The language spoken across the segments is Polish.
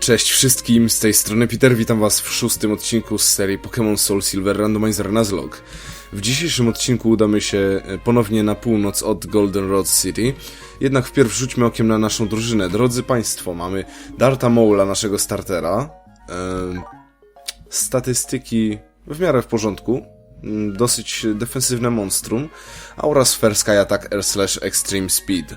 Cześć wszystkim, z tej strony Peter, witam was w szóstym odcinku z serii Pokémon Soul Silver Randomizer Nuzlocke. W dzisiejszym odcinku udamy się e, ponownie na północ od Golden Road City, jednak wpierw rzućmy okiem na naszą drużynę. Drodzy Państwo, mamy Darta Moula, naszego startera, em, statystyki w miarę w porządku, dosyć defensywne monstrum, oraz First Sky Attack Air Slash Extreme Speed.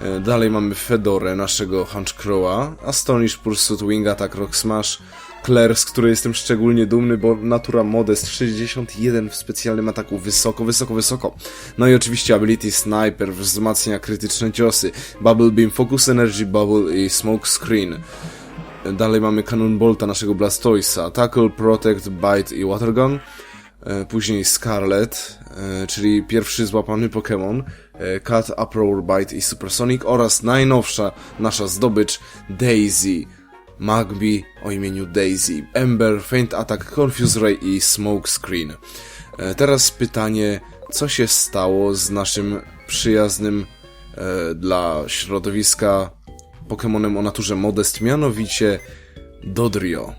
E, Dalej mamy Fedorę, naszego Hunchcrowa, Astonish Pursuit Wing Attack Rock Smash, Claire, z której jestem szczególnie dumny, bo Natura Modest 61 w specjalnym ataku, wysoko, wysoko, wysoko. No i oczywiście Ability Sniper, wzmacnia krytyczne ciosy, Bubble Beam, Focus Energy Bubble i Smoke Screen. Dalej mamy Cannonbolta, naszego Blastoisa, Tackle, Protect, Bite i Watergun. E, Później Scarlet, e, czyli pierwszy złapany Pokémon, e, Cut, Uproar, Bite i Supersonic oraz najnowsza nasza zdobycz Daisy. Magby o imieniu Daisy, Ember, Faint Attack, Confuse Ray i Smoke Screen. E, Teraz pytanie, co się stało z naszym przyjaznym e, dla środowiska Pokémonem o naturze Modest, mianowicie Dodrio.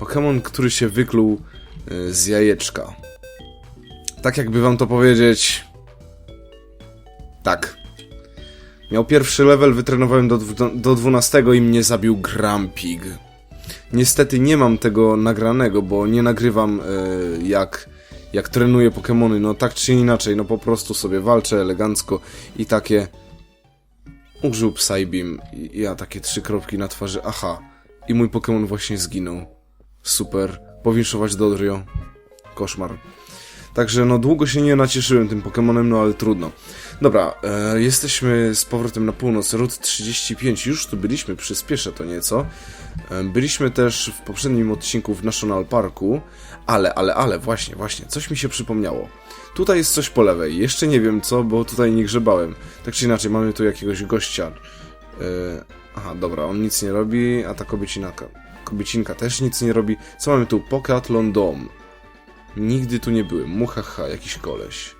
Pokémon, który się wykluł z jajeczka. Tak jakby wam to powiedzieć... Tak. Miał pierwszy level, wytrenowałem do, do 12 i mnie zabił Grampig. Niestety nie mam tego nagranego, bo nie nagrywam y, jak, jak trenuję Pokémony. No tak czy inaczej, no po prostu sobie walczę elegancko i takie... Użył Psybeam ja takie trzy kropki na twarzy, aha. I mój Pokémon właśnie zginął. Super. Powinszować Dodrio. Koszmar. Także no długo się nie nacieszyłem tym Pokémonem, no ale trudno. Dobra, e, jesteśmy z powrotem na północ, Route 35, już tu byliśmy, przyspieszę to nieco. E, byliśmy też w poprzednim odcinku w National Parku, ale, ale, ale, właśnie, właśnie, coś mi się przypomniało. Tutaj jest coś po lewej, jeszcze nie wiem co, bo tutaj nie grzebałem. Tak czy inaczej, mamy tu jakiegoś gościa. E, aha, dobra, on nic nie robi, a ta kobiecinaka, kobiecinka też nic nie robi. Co mamy tu? Pokatlon Dom. Nigdy tu nie byłem. Muhaha, jakiś koleś.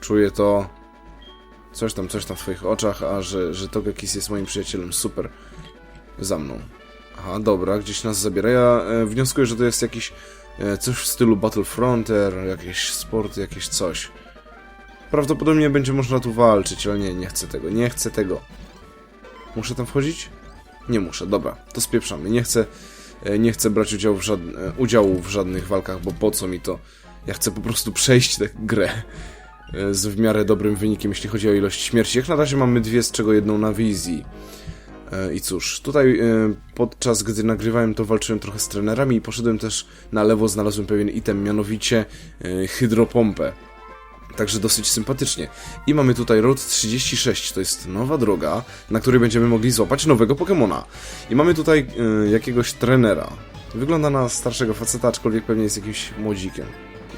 Czuję to. Coś tam, coś tam w twoich oczach, a że, że Togekis jest moim przyjacielem. Super. Za mną. Aha, dobra, gdzieś nas zabiera. Ja e, wnioskuję, że to jest jakiś e, coś w stylu Battlefronter, jakieś sporty, jakieś coś. Prawdopodobnie będzie można tu walczyć, ale nie, nie chcę tego, nie chcę tego. Muszę tam wchodzić? Nie muszę, dobra, to spieprzamy. Nie chcę, e, nie chcę brać udziału w, e, udziału w żadnych walkach, bo po co mi to? Ja chcę po prostu przejść tę grę e, z w miarę dobrym wynikiem, jeśli chodzi o ilość śmierci. Jak na razie mamy dwie, z czego jedną na wizji. I cóż, tutaj podczas gdy nagrywałem to walczyłem trochę z trenerami i poszedłem też na lewo, znalazłem pewien item, mianowicie hydropompę. Także dosyć sympatycznie. I mamy tutaj Road 36, to jest nowa droga, na której będziemy mogli złapać nowego Pokemona. I mamy tutaj e, jakiegoś trenera. Wygląda na starszego faceta, aczkolwiek pewnie jest jakimś młodzikiem.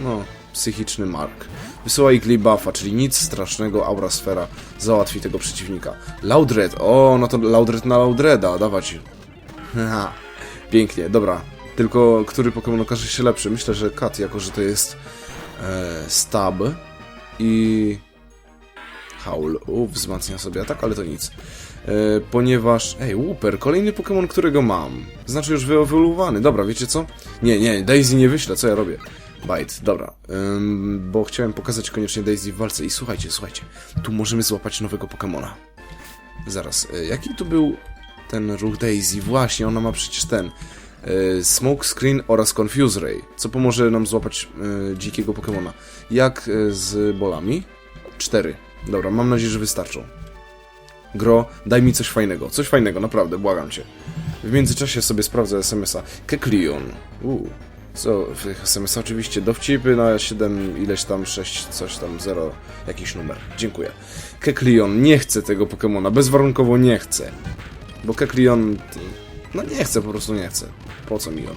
No, psychiczny Mark. Wysyła Igly Buffa, czyli nic strasznego, Aura Sfera załatwi tego przeciwnika. Laudred, o, no to Laudred na Laudreda, dawać. Haha, pięknie, dobra. Tylko który Pokémon okaże się lepszy? Myślę, że Kat, jako że to jest e, Stab i Howl. U, wzmacnia sobie atak, ale to nic. E, ponieważ... Ej, Wooper, kolejny Pokémon, którego mam. Znaczy już wyewoluowany. Dobra, wiecie co? Nie, nie, Daisy nie wyślę, co ja robię? Bite, dobra. Ym, bo chciałem pokazać koniecznie Daisy w walce i słuchajcie, słuchajcie. Tu możemy złapać nowego Pokémona. Zaraz, e, jaki tu był ten ruch Daisy? Właśnie, ona ma przecież ten... e, Smoke Screen oraz Confuse Ray, co pomoże nam złapać e, dzikiego Pokémona. Jak e, z bolami? Cztery. Dobra, mam nadzieję, że wystarczą. Gro, daj mi coś fajnego. Coś fajnego, naprawdę, błagam cię. W międzyczasie sobie sprawdzę SMS-a. Keklion. Uuu. Co, SMS-a oczywiście dowcipy na 7, ileś tam, 6, coś tam, 0, jakiś numer. Dziękuję. Keklion, nie chcę tego Pokemona, bezwarunkowo nie chcę. Bo Keklion, no nie chcę, po prostu nie chcę. Po co mi on?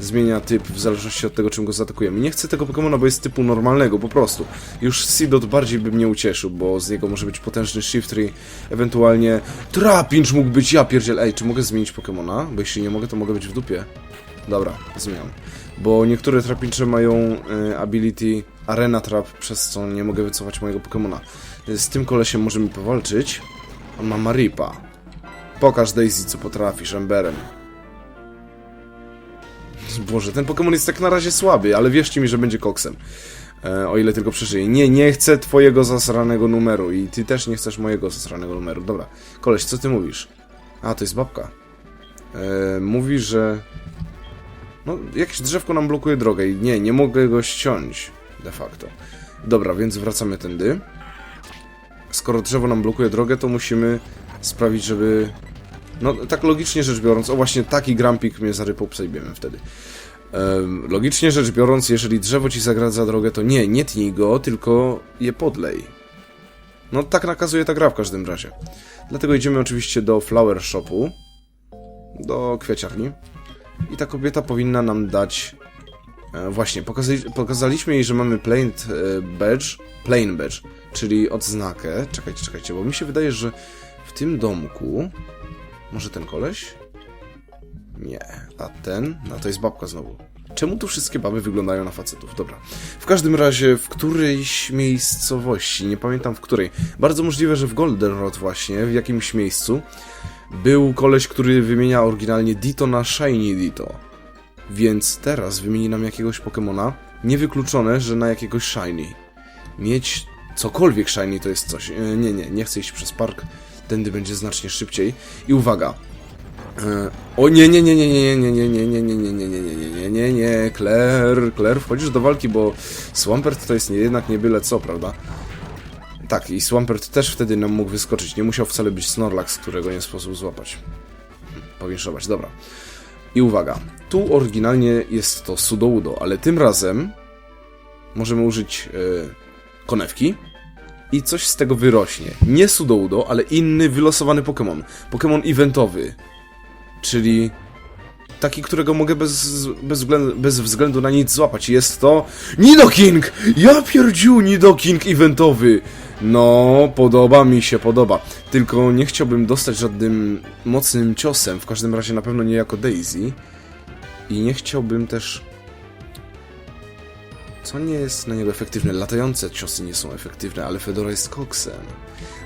Zmienia typ w zależności od tego, czym go zaatakujemy. Nie chcę tego Pokemona, bo jest typu normalnego, po prostu. Już Seedot bardziej by mnie ucieszył, bo z niego może być potężny Shiftry, ewentualnie Trapinch mógł być, ja pierdziel. Ej, czy mogę zmienić Pokemona? Bo jeśli nie mogę, to mogę być w dupie. Dobra, zmieniam. Bo niektóre trapincze mają e, ability Arena Trap, przez co nie mogę wycofać mojego Pokemona. Z tym kolesiem możemy powalczyć. On ma Maripa. Pokaż Daisy, co potrafisz, Emberem. Boże, ten Pokémon jest tak na razie słaby, ale wierzcie mi, że będzie koksem. E, o ile tylko przeżyje. Nie, nie chcę twojego zasranego numeru i ty też nie chcesz mojego zasranego numeru. Dobra, koleś, co ty mówisz? A, to jest babka. E, mówi, że... No, jakieś drzewko nam blokuje drogę i nie, nie mogę go ściąć. De facto. Dobra, więc wracamy tędy. Skoro drzewo nam blokuje drogę, to musimy sprawić, żeby... No, tak logicznie rzecz biorąc, o właśnie taki grampik mnie zarypał psejbiemem wtedy. Em, logicznie rzecz biorąc, jeżeli drzewo ci zagradza drogę, to nie, nie tnij go, tylko je podlej. No tak nakazuje ta gra w każdym razie. Dlatego idziemy oczywiście do Flower Shopu, do kwiaciarni. I ta kobieta powinna nam dać... E, właśnie, pokazali, pokazaliśmy jej, że mamy plain e, badge, plain badge, czyli odznakę. Czekajcie, czekajcie, bo mi się wydaje, że w tym domku... Może ten koleś? Nie, a ten? No to jest babka znowu. Czemu tu wszystkie baby wyglądają na facetów? Dobra. W każdym razie, w którejś miejscowości, nie pamiętam w której, bardzo możliwe, że w Goldenrod właśnie, w jakimś miejscu, był koleś, który wymienia oryginalnie Ditto na Shiny Ditto. Więc teraz wymieni nam jakiegoś Pokemona, niewykluczone, że na jakiegoś Shiny. Mieć cokolwiek Shiny to jest coś. E, Nie, nie, nie chcę iść przez park, tędy będzie znacznie szybciej. I uwaga, E, O nie, nie, nie, nie, nie, nie, nie, nie, nie, nie, nie, nie, nie, nie, nie, nie, nie, nie, Claire, Claire, wchodzisz do walki, bo Swampert to jest jednak nie byle co, prawda? Tak, i Swampert też wtedy nam mógł wyskoczyć, nie musiał wcale być Snorlax, którego nie sposób złapać. Powiększować, dobra. I uwaga, tu oryginalnie jest to Sudoudo, ale tym razem możemy użyć e, konewki i coś z tego wyrośnie. Nie Sudoudo, ale inny wylosowany Pokémon. Pokémon eventowy. Czyli taki, którego mogę bez, bez, względu, bez względu na nic złapać. Jest to Nidoking! Ja pierdziu Nidoking eventowy! No, podoba mi się, podoba. Tylko nie chciałbym dostać żadnym mocnym ciosem, w każdym razie na pewno nie jako Daisy. I nie chciałbym też... Co nie jest na niego efektywne? Latające ciosy nie są efektywne, ale Fedora jest koksem.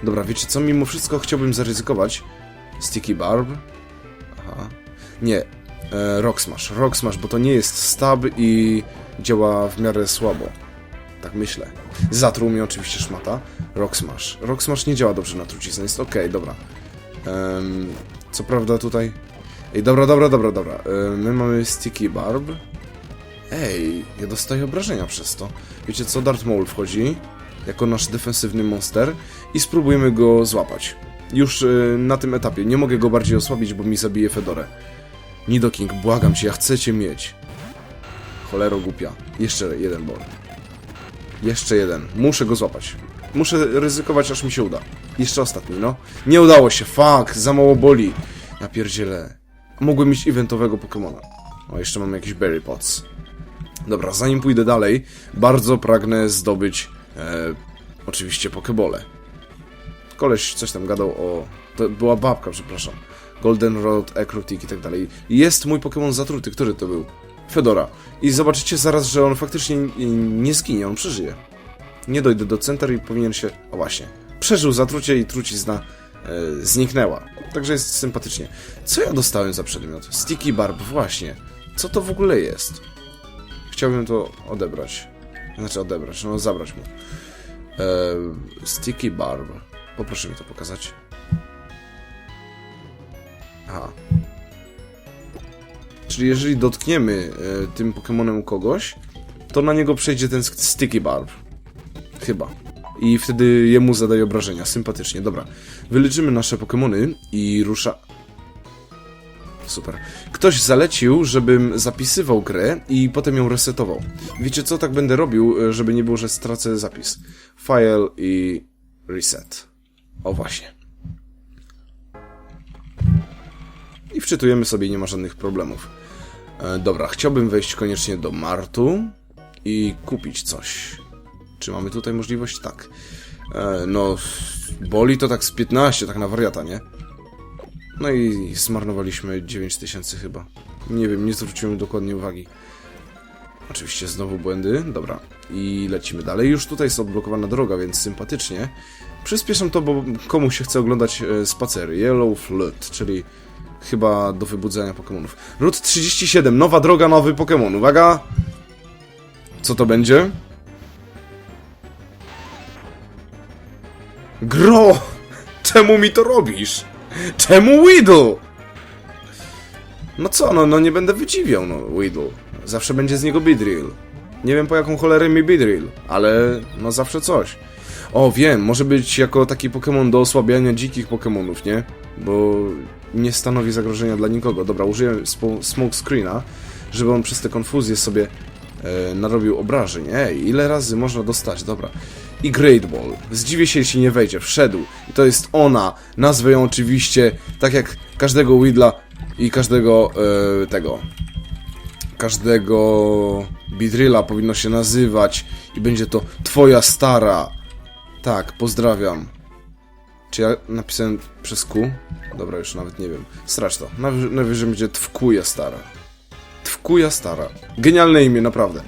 Dobra, wiecie co? Mimo wszystko chciałbym zaryzykować. Sticky Barb. Aha. Nie. E, Rock Smash. Rock Smash, bo to nie jest stab i działa w miarę słabo. Tak myślę. Zatruł mnie oczywiście szmata. Rock Smash. Rock Smash nie działa dobrze na truciznę. Jest okej, dobra. Em, co prawda tutaj... Ej, dobra, dobra, dobra, dobra. E, my mamy Sticky Barb. Ej, ja dostaję obrażenia przez to. Wiecie co? Darth Maul wchodzi jako nasz defensywny monster i spróbujemy go złapać. Już y, na tym etapie. Nie mogę go bardziej osłabić, bo mi zabije Fedorę. Nidoking, błagam cię, ja chcę cię mieć. Cholero głupia. Jeszcze jeden bol. Jeszcze jeden. Muszę go złapać. Muszę ryzykować, aż mi się uda. Jeszcze ostatni, no. Nie udało się, fuck, za mało boli. Ja pierdzielę. Mogłem mieć eventowego Pokemona. O, jeszcze mam jakieś Berry Pots. Dobra, zanim pójdę dalej, bardzo pragnę zdobyć e, oczywiście Pokebole. Koleś coś tam gadał o... To była babka, przepraszam. Golden Road, Ekrotik i tak dalej. Jest mój Pokémon zatruty. Który to był? Fedora. I zobaczycie zaraz, że on faktycznie nie zginie, on przeżyje. Nie dojdę do center i powinien się... O właśnie. Przeżył zatrucie i trucizna e, zniknęła. Także jest sympatycznie. Co ja dostałem za przedmiot? Sticky Barb, właśnie. Co to w ogóle jest? Chciałbym to odebrać. Znaczy odebrać, no zabrać mu. E, sticky Barb. Poproszę mi to pokazać. Aha. Czyli jeżeli dotkniemy e, tym Pokemonem kogoś, to na niego przejdzie ten Sticky Barb. Chyba. I wtedy jemu zadaje obrażenia. Sympatycznie. Dobra. Wyleczymy nasze Pokemony i rusza... Super. Ktoś zalecił, żebym zapisywał grę i potem ją resetował. Wiecie co? Tak będę robił, e, żeby nie było, że stracę zapis. File i reset. O właśnie. I wczytujemy sobie, nie ma żadnych problemów. E, dobra, chciałbym wejść koniecznie do Martu i kupić coś. Czy mamy tutaj możliwość? Tak. E, no, boli to tak z 15, tak na wariata, nie? No i zmarnowaliśmy 9000 chyba. Nie wiem, nie zwróciłem dokładnie uwagi. Oczywiście znowu błędy. Dobra. I lecimy dalej. Już tutaj jest odblokowana droga, więc sympatycznie. Przyspieszam to, bo komuś się chce oglądać e, spacery. Yellow Flood, czyli chyba do wybudzenia Pokemonów. Route 37, nowa droga, nowy Pokemon. Uwaga! Co to będzie? Gro! Czemu mi to robisz? Czemu Weedle? No co, no, no nie będę wydziwiał, no, Weedle. Zawsze będzie z niego Beedrill. Nie wiem po jaką cholerę mi Beedrill, ale no zawsze coś. O, wiem, może być jako taki Pokémon do osłabiania dzikich Pokémonów, nie? Bo nie stanowi zagrożenia dla nikogo. Dobra, użyję smoke screena, żeby on przez te konfuzje sobie e, narobił obrażeń. Ej, ile razy można dostać? Dobra. I Great Ball. Zdziwię się, jeśli nie wejdzie. Wszedł. I to jest ona. Nazwę ją oczywiście tak jak każdego Widla i każdego e, tego każdego Bidryla powinno się nazywać i będzie to twoja stara. Tak, pozdrawiam. Czy ja napisałem przez Q? Dobra, już nawet nie wiem. Stracz to. Najwyżej będzie Twkuja stara. Twkuja stara. Genialne imię, naprawdę.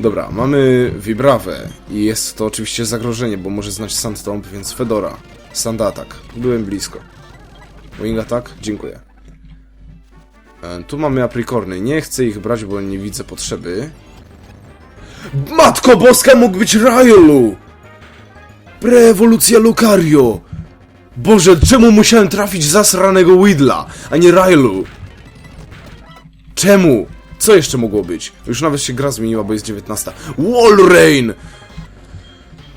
Dobra, mamy Vibrawę i jest to oczywiście zagrożenie, bo może znać Sandtomb, więc Fedora. Sand Attack. Byłem blisko. Wing Attack? Dziękuję. E, Tu mamy aprikorny. Nie chcę ich brać, bo nie widzę potrzeby. Matko Boska mógł być Ryolu! Preewolucja Lucario! Boże, czemu musiałem trafić zasranego Widla, a nie Ryolu? Czemu? Co jeszcze mogło być? Już nawet się gra zmieniła, bo jest 19. Walrein!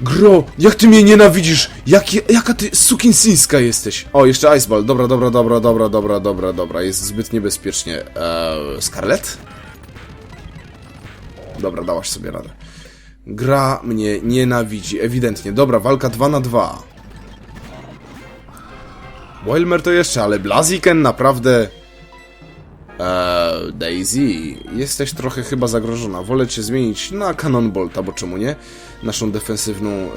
Gro, jak ty mnie nienawidzisz? Jak, jaka ty sukinsyńska jesteś? O, jeszcze Iceball. Dobra, dobra, dobra, dobra, dobra, dobra, dobra. Jest zbyt niebezpiecznie. Eee, Scarlet? Dobra, dałaś sobie radę. Gra mnie nienawidzi, ewidentnie. Dobra, walka 2 na 2. Wilmer to jeszcze, ale Blaziken naprawdę... Eee, Daisy, jesteś trochę chyba zagrożona. Wolę cię zmienić na Cannonbolta, bo czemu nie? Naszą defensywną e,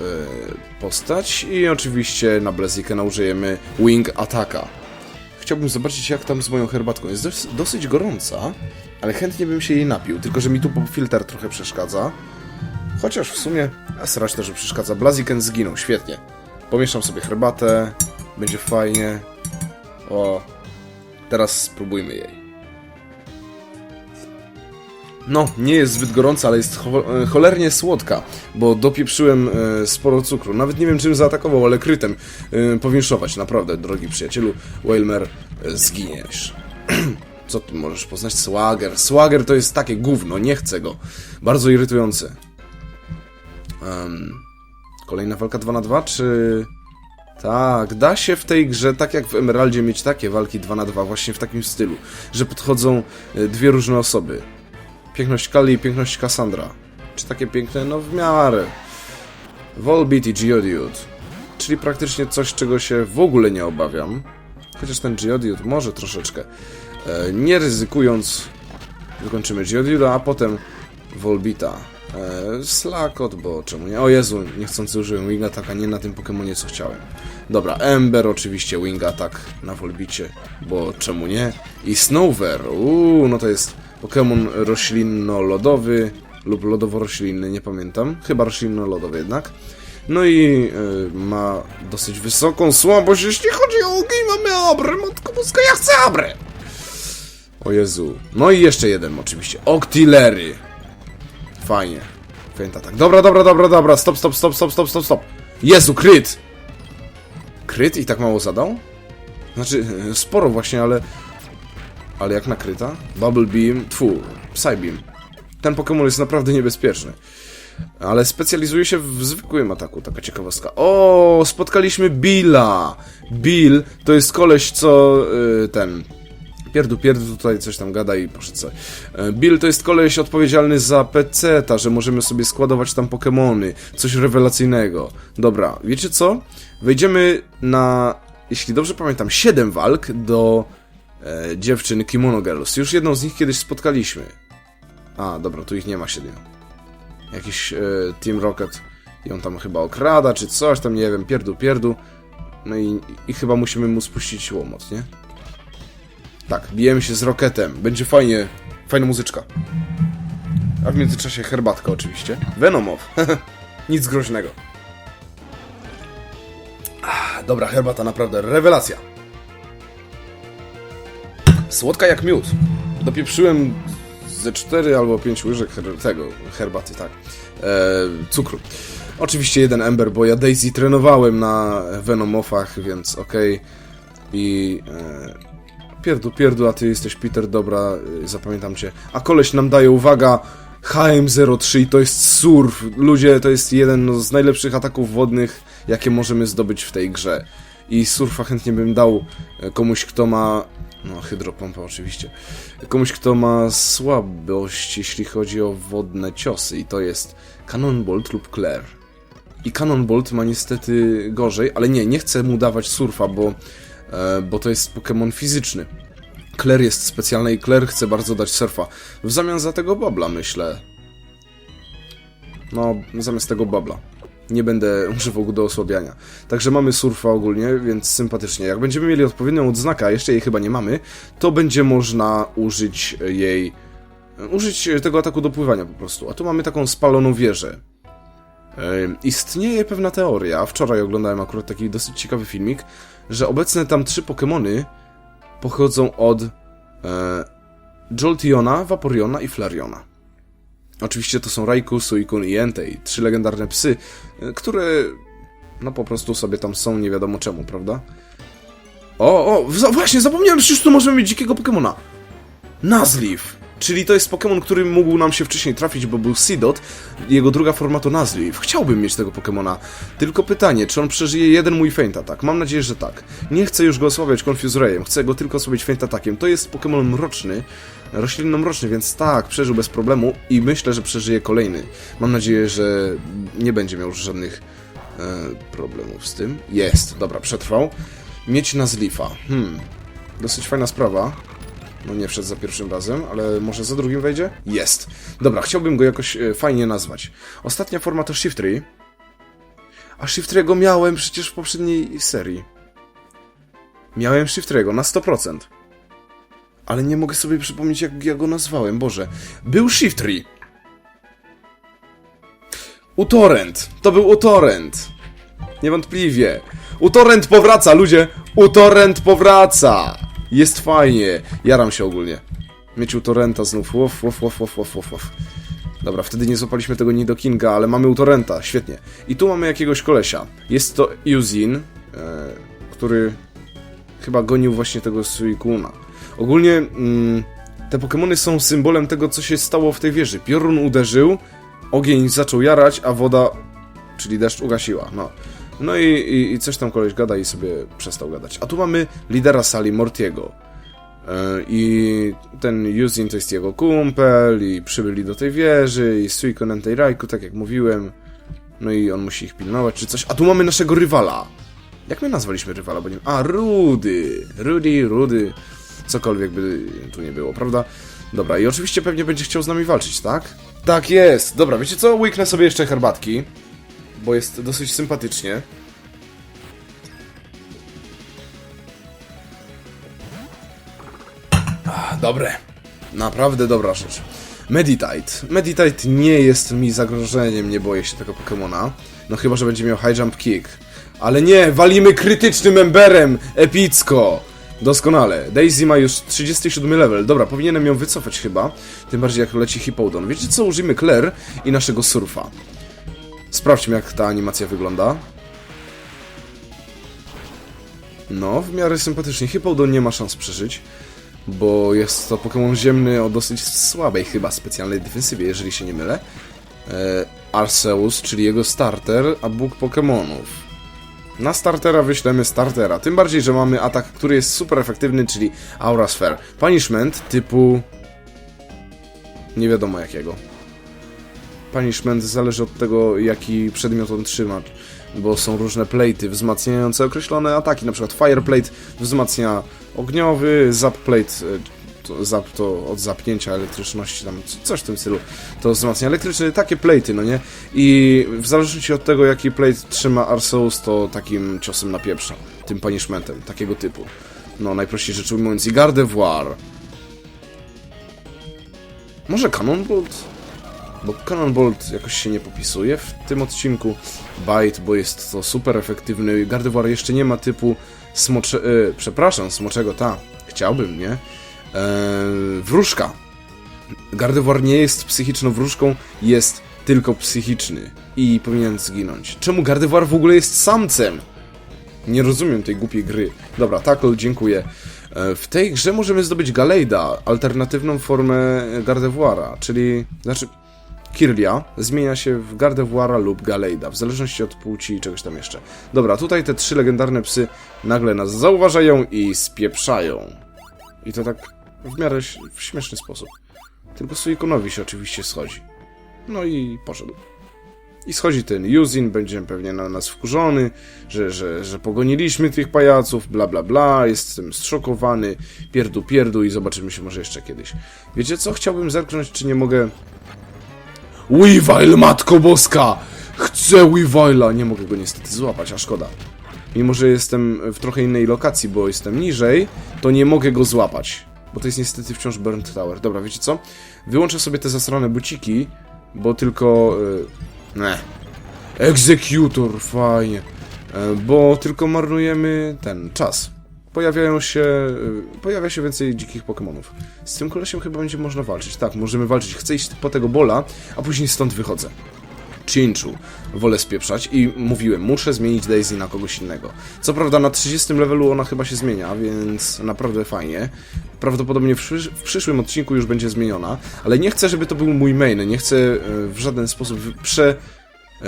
postać. I oczywiście na Blazikena użyjemy Wing Attacka. Chciałbym zobaczyć, jak tam z moją herbatką. Jest dos dosyć gorąca, ale chętnie bym się jej napił. Tylko, że mi tu filtr trochę przeszkadza. Chociaż w sumie, a srać to, że przeszkadza. Blaziken zginął, świetnie. Pomieszam sobie herbatę, będzie fajnie. O, teraz spróbujmy jej. No, nie jest zbyt gorąca, ale jest e, cholernie słodka, bo dopieprzyłem e, sporo cukru. Nawet nie wiem, czym zaatakował, ale krytem e, powinszować. Naprawdę, drogi przyjacielu, Whalmer, e, zginiesz. Co ty możesz poznać? Swagger. Swagger to jest takie gówno, nie chcę go. Bardzo irytujące. Em, kolejna walka 2 na 2 czy... Tak, da się w tej grze, tak jak w Emeraldzie, mieć takie walki 2 na 2 właśnie w takim stylu, że podchodzą dwie różne osoby. Piękność Kali i piękność Cassandra. Czy takie piękne? No w miarę. Volbeat i Geodude. Czyli praktycznie coś, czego się w ogóle nie obawiam. Chociaż ten Geodude może troszeczkę. E, nie ryzykując, wykończymy Geodude'a, a potem Volbeata. E, Slakot, bo czemu nie? O Jezu, niechcący użyłem Wing Attacka, nie na tym Pokemonie, co chciałem. Dobra, Ember oczywiście, Wing Attack na Volbicie, bo czemu nie? I Snover, uuu, no to jest Pokémon roślinno-lodowy lub lodowo-roślinny, nie pamiętam. Chyba roślinno-lodowy jednak. No i y, ma dosyć wysoką słabość, jeśli chodzi o ogień. Mamy abrę, matko boska, ja chcę abrę! O Jezu. No i jeszcze jeden oczywiście. Octillery. Fajnie. Fajnie tak. Dobra, dobra, dobra, dobra. Stop, stop, stop, stop, stop, stop, stop. Jezu, kryt! Kryt i tak mało zadał? Znaczy, y, sporo właśnie, ale... Ale jak nakryta? Bubble Beam, tfu, Psybeam. Ten Pokémon jest naprawdę niebezpieczny. Ale specjalizuje się w zwykłym ataku, taka ciekawostka. O, spotkaliśmy Billa! Bill to jest koleś, co y, ten... Pierdu, pierdu, tutaj coś tam gada i poszedł sobie. E, Bill to jest koleś odpowiedzialny za PC-ta, że możemy sobie składować tam Pokémony. Coś rewelacyjnego. Dobra, wiecie co? Wejdziemy na, jeśli dobrze pamiętam, 7 walk do e, dziewczyn Kimono Girls. Już jedną z nich kiedyś spotkaliśmy. A, dobra, tu ich nie ma siedmiu. Jakiś e, Team Rocket ją tam chyba okrada, czy coś tam, nie wiem, pierdu, pierdu. No i, i chyba musimy mu spuścić łomot, nie? Tak, bijemy się z Rocketem. Będzie fajnie, fajna muzyczka. A w międzyczasie herbatka oczywiście. Venomow. Nic groźnego. Dobra, herbata naprawdę rewelacja. Słodka jak miód. Dopieprzyłem ze 4 albo 5 łyżek her tego, herbaty, tak. E, cukru. Oczywiście jeden ember, bo ja Daisy trenowałem na Venomofach, więc okej. I e, Pierdu, pierdu, a ty jesteś Peter, dobra, y, zapamiętam cię. A koleś nam daje, uwaga, HM03 i to jest surf. Ludzie, to jest jeden z najlepszych ataków wodnych, jakie możemy zdobyć w tej grze. I surfa chętnie bym dał e, komuś, kto ma... No, hydropompa oczywiście. Komuś, kto ma słabość, jeśli chodzi o wodne ciosy. I to jest Cannonbolt lub Claire. I Cannonbolt ma niestety gorzej, ale nie, nie chcę mu dawać surfa, bo, e, bo to jest Pokémon fizyczny. Claire jest specjalna i Claire chce bardzo dać surfa. W zamian za tego Babla, myślę. No, zamiast tego Babla. Nie będę używał go do osłabiania. Także mamy surfa ogólnie, więc sympatycznie. Jak będziemy mieli odpowiednią odznakę, a jeszcze jej chyba nie mamy, to będzie można użyć jej... Użyć tego ataku do pływania po prostu. A tu mamy taką spaloną wieżę. Istnieje pewna teoria, wczoraj oglądałem akurat taki dosyć ciekawy filmik, że obecne tam trzy Pokémony pochodzą od e, Vaporeona i Flareona. Oczywiście to są Raikou, Suicune i Entei, trzy legendarne psy, e, które no po prostu sobie tam są nie wiadomo czemu, prawda? O, o, właśnie, zapomniałem, przecież tu możemy mieć dzikiego Pokemona. Nuzleaf. Czyli to jest Pokémon, który mógł nam się wcześniej trafić, bo był Seedot. Jego druga forma to Nuzleaf. Chciałbym mieć tego Pokémona. Tylko pytanie, czy on przeżyje jeden mój Feint Attack? Mam nadzieję, że tak. Nie chcę już go osłabiać Confuse Rayem, chcę go tylko osłabiać Feint Attackiem. To jest Pokémon mroczny, roślinno-mroczny, więc tak, przeżył bez problemu i myślę, że przeżyje kolejny. Mam nadzieję, że nie będzie miał już żadnych e, problemów z tym. Jest, dobra, przetrwał. Mieć Nuzleafa. Hmm, dosyć fajna sprawa. No nie wszedł za pierwszym razem, ale może za drugim wejdzie? Jest. Dobra, chciałbym go jakoś e, fajnie nazwać. Ostatnia forma to Shiftry. A Shiftry'ego miałem przecież w poprzedniej serii. Miałem Shiftry'ego na 100%. Ale nie mogę sobie przypomnieć, jak ja go nazwałem. Boże. Był Shiftry. Utorrent. To był Utorrent. Niewątpliwie. Utorrent powraca, ludzie! Utorrent powraca! Jest fajnie. Jaram się ogólnie. Mieć Utorrenta znów. Łof, łof, łof, łof, łof, łof. Dobra, wtedy nie złapaliśmy tego Nidokinga, ale mamy Utorrenta. Świetnie. I tu mamy jakiegoś kolesia. Jest to Yuzin, e, który chyba gonił właśnie tego Suicuna. Ogólnie mm, te Pokémony są symbolem tego, co się stało w tej wieży. Piorun uderzył, ogień zaczął jarać, a woda, czyli deszcz, ugasiła. No. No i, i, i coś tam koleś gada i sobie przestał gadać. A tu mamy lidera sali Mortiego. E, I ten Yuzin to jest jego kumpel i przybyli do tej wieży i Suicune tej Raikou, tak jak mówiłem. No i on musi ich pilnować czy coś. A tu mamy naszego rywala. Jak my nazwaliśmy rywala? Bo nie... A, Rudy. Rudy, Rudy. Cokolwiek by tu nie było, prawda? Dobra, i oczywiście pewnie będzie chciał z nami walczyć, tak? Tak jest. Dobra, wiecie co? Łyknę sobie jeszcze herbatki bo jest dosyć sympatycznie. Ah, Dobre. Naprawdę dobra rzecz. Meditite. Meditite nie jest mi zagrożeniem, nie boję się tego Pokemona. No chyba, że będzie miał High Jump Kick. Ale nie, walimy krytycznym emberem! Epicko! Doskonale. Daisy ma już 37 level. Dobra, powinienem ją wycofać chyba. Tym bardziej jak leci Hippowdon. Wiecie co? Użyjmy Claire i naszego surfa. Sprawdźmy, jak ta animacja wygląda. No, w miarę sympatycznie. Hippowdon nie ma szans przeżyć, bo jest to Pokémon ziemny o dosyć słabej chyba specjalnej defensywie, jeżeli się nie mylę. E, Arceus, czyli jego starter, a Bóg Pokémonów. Na startera wyślemy startera, tym bardziej, że mamy atak, który jest super efektywny, czyli Aura Sphere. Punishment typu... nie wiadomo jakiego punishment zależy od tego, jaki przedmiot on trzyma, bo są różne plate'y wzmacniające określone ataki, na przykład fire plate wzmacnia ogniowy, zap plate, e, to, zap to od zapnięcia elektryczności, tam coś w tym stylu, to wzmacnia elektryczny, takie plate'y, no nie? I w zależności od tego, jaki plate trzyma Arceus, to takim ciosem napieprza, tym punishmentem, takiego typu. No, najprościej rzecz ujmując, i Gardevoir. Może Cannonbolt? Bo Cannonbolt jakoś się nie popisuje w tym odcinku. Bite, bo jest to super efektywny. Gardevoir jeszcze nie ma typu smocze... E, przepraszam, smoczego, ta. Chciałbym, nie? E, wróżka. Gardevoir nie jest psychiczną wróżką, jest tylko psychiczny i powinien zginąć. Czemu Gardevoir w ogóle jest samcem? Nie rozumiem tej głupiej gry. Dobra, tackle, dziękuję. E, W tej grze możemy zdobyć Galejda, alternatywną formę Gardevoira, czyli, znaczy, Kirlia zmienia się w Gardevoira lub Galejda, w zależności od płci i czegoś tam jeszcze. Dobra, tutaj te trzy legendarne psy nagle nas zauważają i spieprzają. I to tak w miarę w śmieszny sposób. Tylko Suikonowi się oczywiście schodzi. No i poszedł. I schodzi ten Yuzin, będzie pewnie na nas wkurzony, że, że, że pogoniliśmy tych pajaców, bla bla bla, jestem zszokowany, pierdu pierdu i zobaczymy się może jeszcze kiedyś. Wiecie co? Chciałbym zerknąć, czy nie mogę... Weavile, matko boska! Chcę Weavile'a! Nie mogę go niestety złapać, a szkoda. Mimo, że jestem w trochę innej lokacji, bo jestem niżej, to nie mogę go złapać. Bo to jest niestety wciąż Burnt Tower. Dobra, wiecie co? Wyłączę sobie te zasrane buciki, bo tylko... Yy, ne. Executor, fajnie. E, Bo tylko marnujemy ten czas. Pojawiają się. e, Pojawia się więcej dzikich Pokémonów. Z tym kolesiem chyba będzie można walczyć. Tak, możemy walczyć. Chcę iść po tego bola, a później stąd wychodzę. Chinchu. Wolę spieprzać i mówiłem, muszę zmienić Daisy na kogoś innego. Co prawda na 30 levelu ona chyba się zmienia, więc naprawdę fajnie. Prawdopodobnie w, przysz w przyszłym odcinku już będzie zmieniona, ale nie chcę, żeby to był mój main. Nie chcę e, w żaden sposób prze... E,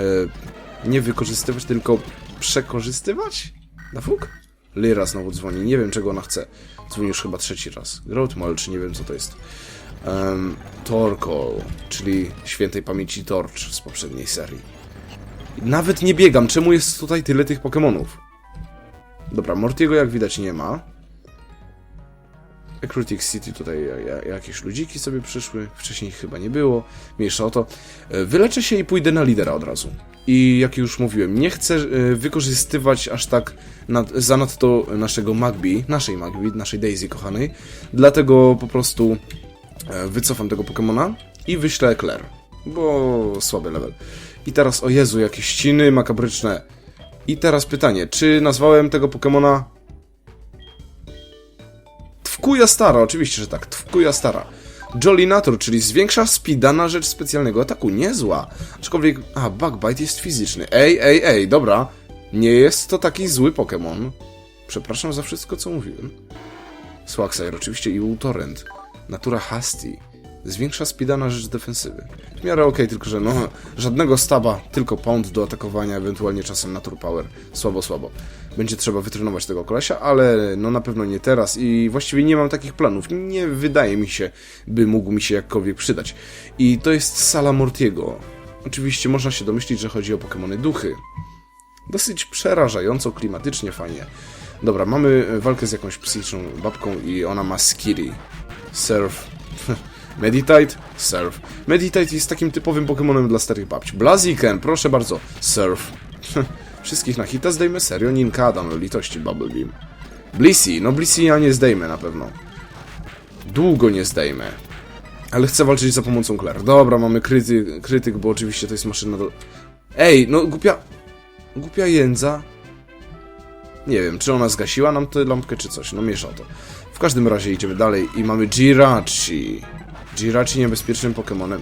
nie wykorzystywać, tylko przekorzystywać? Na fuk? Lyra znowu dzwoni. Nie wiem, czego ona chce. Dzwoni już chyba trzeci raz. Groatmal, czy nie wiem, co to jest. Um, Torkoal, czyli świętej pamięci Torch z poprzedniej serii. Nawet nie biegam. Czemu jest tutaj tyle tych Pokémonów? Dobra, Mortiego jak widać nie ma. Ecrutic City tutaj ja- ja- jakieś ludziki sobie przyszły, wcześniej chyba nie było, mniejsza o to. E, Wyleczę się i pójdę na lidera od razu. I jak już mówiłem, nie chcę e, wykorzystywać aż tak nad, zanadto naszego Magby, naszej Magby, naszej Daisy kochanej, dlatego po prostu e, wycofam tego Pokemona i wyślę Eclair, bo słaby level. I teraz, o Jezu, jakieś ściny makabryczne. I teraz pytanie, czy nazwałem tego Pokemona Twkuja stara, oczywiście, że tak. Twkuja stara. Jolinator, czyli zwiększa speeda na rzecz specjalnego ataku. Niezła. Aczkolwiek. A, Bugbite jest fizyczny. Ej, ej, ej, dobra. Nie jest to taki zły Pokémon. Przepraszam za wszystko, co mówiłem. Swaxire oczywiście i Torrent. Natura Hasty. Zwiększa speeda na rzecz defensywy. W miarę okej, tylko że no, żadnego staba, tylko pound do atakowania, ewentualnie czasem Natur Power. Słabo, słabo. Będzie trzeba wytrenować tego kolesia, ale no na pewno nie teraz i właściwie nie mam takich planów. Nie wydaje mi się, by mógł mi się jakkolwiek przydać. I to jest sala Mortiego. Oczywiście można się domyślić, że chodzi o Pokémony duchy. Dosyć przerażająco, klimatycznie fajnie. Dobra, mamy walkę z jakąś psychiczną babką i ona ma skiri. Surf. Meditate? Surf. Meditate jest takim typowym Pokemonem dla starych babci. Blaziken, proszę bardzo. Surf. Wszystkich na hita zdejmę? Serio? Ninkada, no litości Bubble Beam. Blissey, no Blissey ja nie zdejmę na pewno. Długo nie zdejmę. Ale chcę walczyć za pomocą Claire. Dobra, mamy kryty, krytyk, bo oczywiście to jest maszyna do... Ej, no głupia... Głupia jędza. Nie wiem, czy ona zgasiła nam tę lampkę, czy coś. No miesza to. W każdym razie idziemy dalej i mamy Jirachi. Jirachi niebezpiecznym Pokemonem.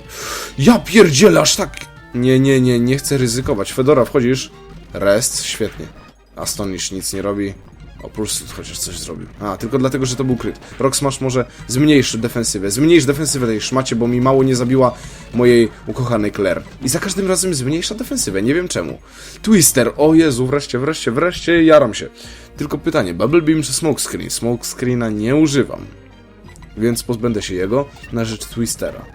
Ja pierdzielę, aż tak... Nie, nie, nie, nie chcę ryzykować. Fedora, wchodzisz? Rest, świetnie. Astonish nic nie robi. Oprócz chociaż coś zrobił. A, tylko dlatego, że to był kryt. Rock Smash może zmniejszy defensywę. Zmniejsz defensywę tej szmacie, bo mi mało nie zabiła mojej ukochanej Claire. I za każdym razem zmniejsza defensywę, nie wiem czemu. Twister, o Jezu, wreszcie, wreszcie, wreszcie, jaram się. Tylko pytanie, Bubble Beam czy Smokescreen? Smokescreena nie używam. Więc pozbędę się jego na rzecz Twistera.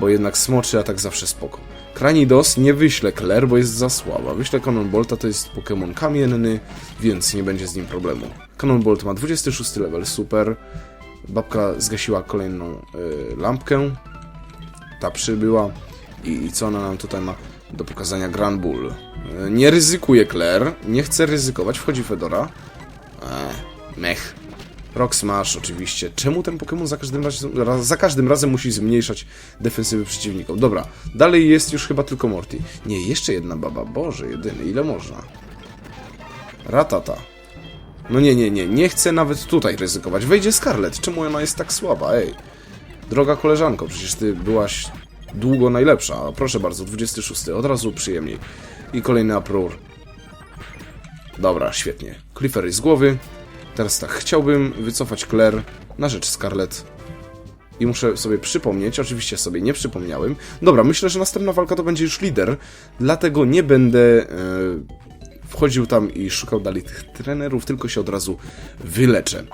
Bo jednak smoczy atak zawsze spoko. Kranidos nie wyślę Claire, bo jest za słaba. Wyślę Cannonbolta, to jest Pokémon kamienny, więc nie będzie z nim problemu. Cannonbolt ma 26 level, super. Babka zgasiła kolejną y, lampkę. Ta przybyła. I, I co ona nam tutaj ma do pokazania? Grand Bull. Y, nie ryzykuje Claire, nie chce ryzykować. Wchodzi Fedora. Eee, mech. Rock Smash oczywiście. Czemu ten Pokémon za każdym, razem, raz, za każdym razem musi zmniejszać defensywy przeciwników? Dobra, dalej jest już chyba tylko Morty. Nie, jeszcze jedna baba. Boże, jedyny. Ile można? Ratata. No nie, nie, nie. Nie chcę nawet tutaj ryzykować. Wejdzie Scarlet. Czemu ona jest tak słaba? Ej. Droga koleżanko, przecież ty byłaś długo najlepsza. Proszę bardzo, 26. Od razu przyjemniej. I kolejny uproar. Dobra, świetnie. Cliffery z głowy. Teraz tak, chciałbym wycofać Claire na rzecz Scarlet. I muszę sobie przypomnieć, oczywiście sobie nie przypomniałem. Dobra, myślę, że następna walka to będzie już lider, dlatego nie będę e, wchodził tam i szukał dalej tych trenerów, tylko się od razu wyleczę.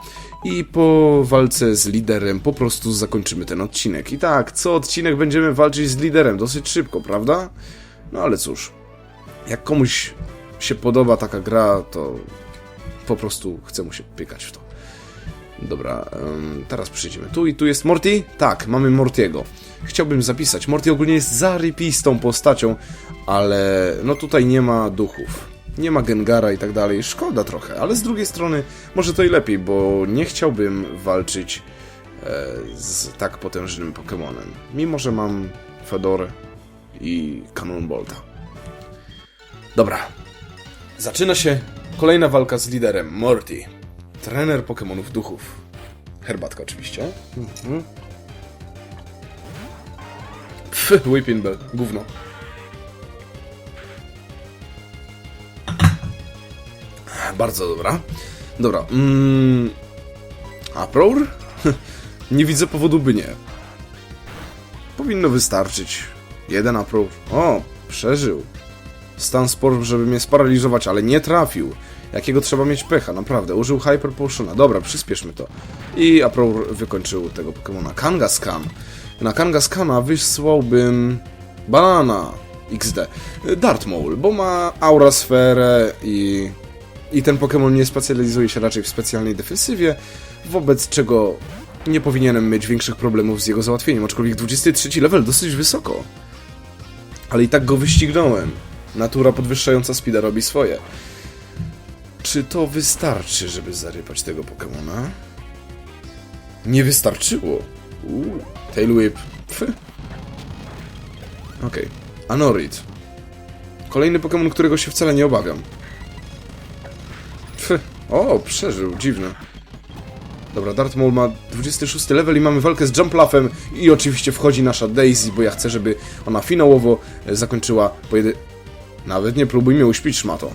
I po walce z liderem po prostu zakończymy ten odcinek. I tak, co odcinek będziemy walczyć z liderem, dosyć szybko, prawda? No ale cóż, jak komuś się podoba taka gra, to po prostu chce mu się pykać w to. Dobra, teraz przyjdziemy tu i tu jest Morty? Tak, mamy Mortiego. Chciałbym zapisać. Morty ogólnie jest zarypistą postacią, ale no tutaj nie ma duchów. Nie ma Gengara i tak dalej. Szkoda trochę, ale z drugiej strony może to i lepiej, bo nie chciałbym walczyć e, z tak potężnym Pokémonem. Mimo, że mam Fedorę i Cannonbolta. Dobra, Zaczyna się kolejna walka z liderem, Morty. Trener Pokemonów duchów. Herbatka oczywiście. Mhm. Pff, Whipping Bell, gówno. Bardzo dobra. Dobra. Mm, Uproar? nie widzę powodu, by nie. Powinno wystarczyć. Jeden Uproar. O, przeżył. Stan sport, żeby mnie sparaliżować, ale nie trafił. Jakiego trzeba mieć pecha, naprawdę. Użył Hyper Potiona. Dobra, przyspieszmy to. I Aprour wykończył tego Pokemona. Kangaskhan. Na Kangaskana wysłałbym... Banana XD. Dart Maul, bo ma Aura Sferę i... I ten Pokémon nie specjalizuje się raczej w specjalnej defensywie, wobec czego nie powinienem mieć większych problemów z jego załatwieniem, aczkolwiek 23 level dosyć wysoko. Ale i tak go wyścignąłem. Natura podwyższająca speeda robi swoje. Czy to wystarczy, żeby zarypać tego Pokemona? Nie wystarczyło. Uuu, Tail Whip. Okej. Okay. Anorid. Kolejny Pokémon, którego się wcale nie obawiam. Pfy. O, przeżył. Dziwne. Dobra, Darth Maul ma 26 level i mamy walkę z Jumplafem i oczywiście wchodzi nasza Daisy, bo ja chcę, żeby ona finałowo e, zakończyła pojedynek. Nawet nie próbuj mnie uśpić, szmato.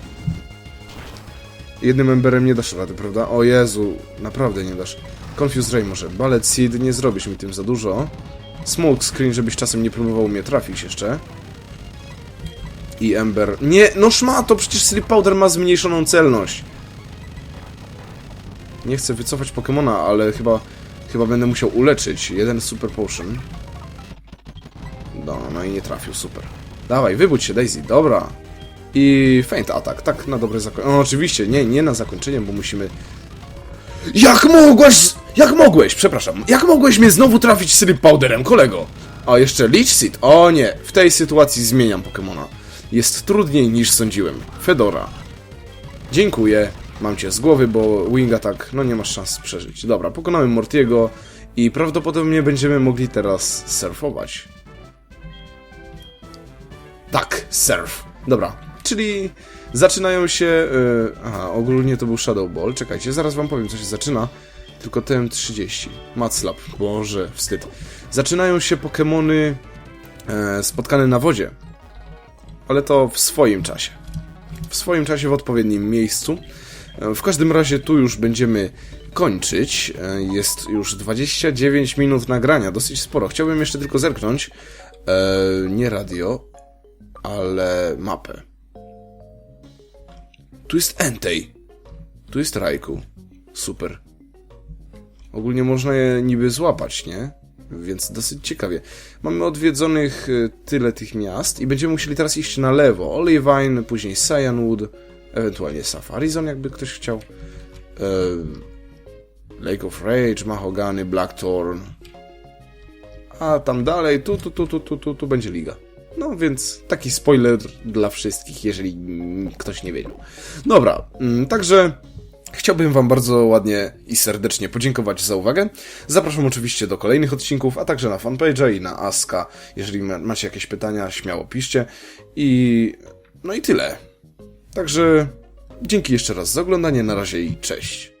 Jednym emberem nie dasz rady, prawda? O Jezu, naprawdę nie dasz. Confuse Ray może. Ballet Seed, nie zrobisz mi tym za dużo. Smoke Screen, żebyś czasem nie próbował mnie trafić jeszcze. I Ember. Nie, no szmato, przecież Sleep Powder ma zmniejszoną celność. Nie chcę wycofać Pokemona, ale chyba, chyba będę musiał uleczyć. Jeden Super Potion. No, no i nie trafił, super. Dawaj, wybudź się, Daisy, dobra. I feint atak, tak na dobre zakończenie. No oczywiście, nie, nie na zakończenie, bo musimy... Jak mogłeś... Jak mogłeś, przepraszam, jak mogłeś mnie znowu trafić Sleep Powderem, kolego? A jeszcze Leech Seed? O nie, w tej sytuacji zmieniam Pokemona. Jest trudniej niż sądziłem. Fedora. Dziękuję. Mam cię z głowy, bo Wing Attack, no nie masz szans przeżyć. Dobra, pokonałem Mortiego i prawdopodobnie będziemy mogli teraz surfować. Tak, surf. Dobra, czyli zaczynają się... Yy, aha, ogólnie to był Shadow Ball. Czekajcie, zaraz wam powiem, co się zaczyna. Tylko TM30. Matslap. Boże, wstyd. Zaczynają się Pokémony e, spotkane na wodzie. Ale to w swoim czasie. W swoim czasie, w odpowiednim miejscu. E, w każdym razie tu już będziemy kończyć. E, jest już 29 minut nagrania, dosyć sporo. Chciałbym jeszcze tylko zerknąć. E, nie radio, ale mapę. Tu jest Entei. Tu jest Raikou. Super. Ogólnie można je niby złapać, nie? Więc dosyć ciekawie. Mamy odwiedzonych y, tyle tych miast i będziemy musieli teraz iść na lewo. Olivine, później Cyanwood, ewentualnie Safarizon, jakby ktoś chciał. Lake of Rage, Mahogany, Blackthorn. A tam dalej, tu, tu, tu, tu, tu, tu, tu będzie liga. No więc taki spoiler dla wszystkich, jeżeli ktoś nie wiedział. Dobra, mm, także Chciałbym Wam bardzo ładnie i serdecznie podziękować za uwagę. Zapraszam oczywiście do kolejnych odcinków, a także na fanpage'a i na Aska. Jeżeli ma- macie jakieś pytania, śmiało piszcie. I no i tyle. Także dzięki jeszcze raz za oglądanie, na razie i cześć.